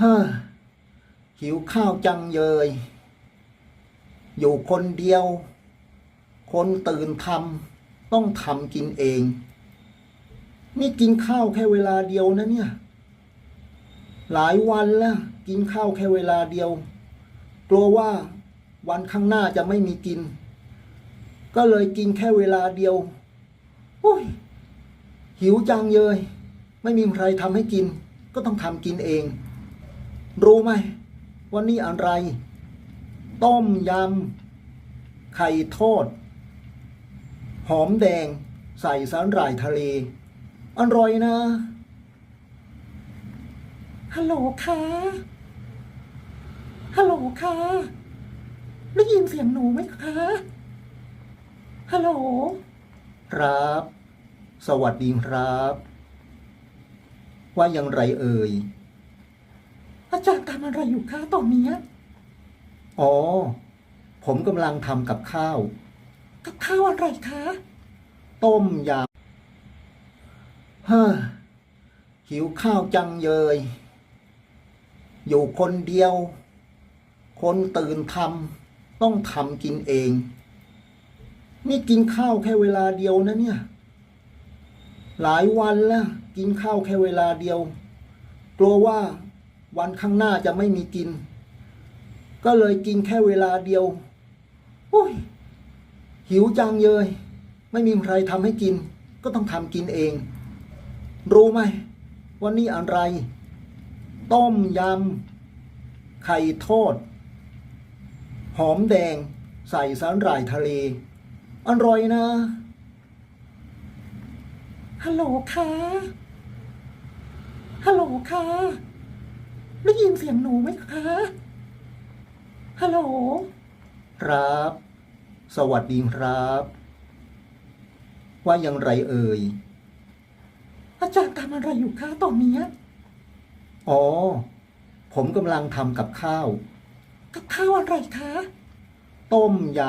ฮ้อหิวข้าวจังเยย อยู่คนเดียว คนตื่นทำต้องทำกินเอง นี่กินข้าวแค่เวลาเดียวนะเนี่ย หลายวันแล้วกินข้าวแค่เวลาเดียว กลัวว่าวันข้างหน้าจะไม่มีกิน ก็เลยกินแค่เวลาเดียวโอ้ยหิวจังเยย ไม่มีใครทำให้กิน ก็ต้องทำกินเอง รู้ไหมว่านี่อะไร ต้มยำไข่ทอด หอมแดง ใส่สาหร่ายทะเล อร่อยนะ ฮัลโหลค่ะฮัลโหลค่ะได้ยินเสียงหนูไหมคะ ฮัลโหล ครับ สวัสดีครับ ว่าอย่างไรเอ่ย อาจารย์ทำอะไรอยู่คะตอนนี้อ๋อ ผมกำลังทำกับข้าว กับข้าวอะไรคะ ต้มยำเฮ้อหิวข้าวจังเยย อยู่คนเดียว คนตื่นทำต้องทำกินเอง นี่กินข้าวแค่เวลาเดียวนะเนี่ย หลายวันแล้วกินข้าวแค่เวลาเดียว กลัวว่า วันข้างหน้าจะไม่มีกิน ก็เลยกินแค่เวลาเดียวโอ้ยหิวจังเยยไม่มีใครทำให้กิน ก็ต้องทำกินเอง รู้ไหมว่านี่อะไร ต้มยำไข่ทอด หอมแดง ใส่สาหร่ายทะเล อร่อยนะฮัลโหลค่ะฮัลโหลค่ะ ได้ยินเสียงหนูไหมคะ ฮัลโหล ครับ สวัสดีครับ ว่าอย่างไรเอ่ย อาจารย์ทำอะไรอยู่คะตอนนี้ อ๋อ ผมกำลังทำกับข้าว กับข้าวอะไรคะ ต้มยำ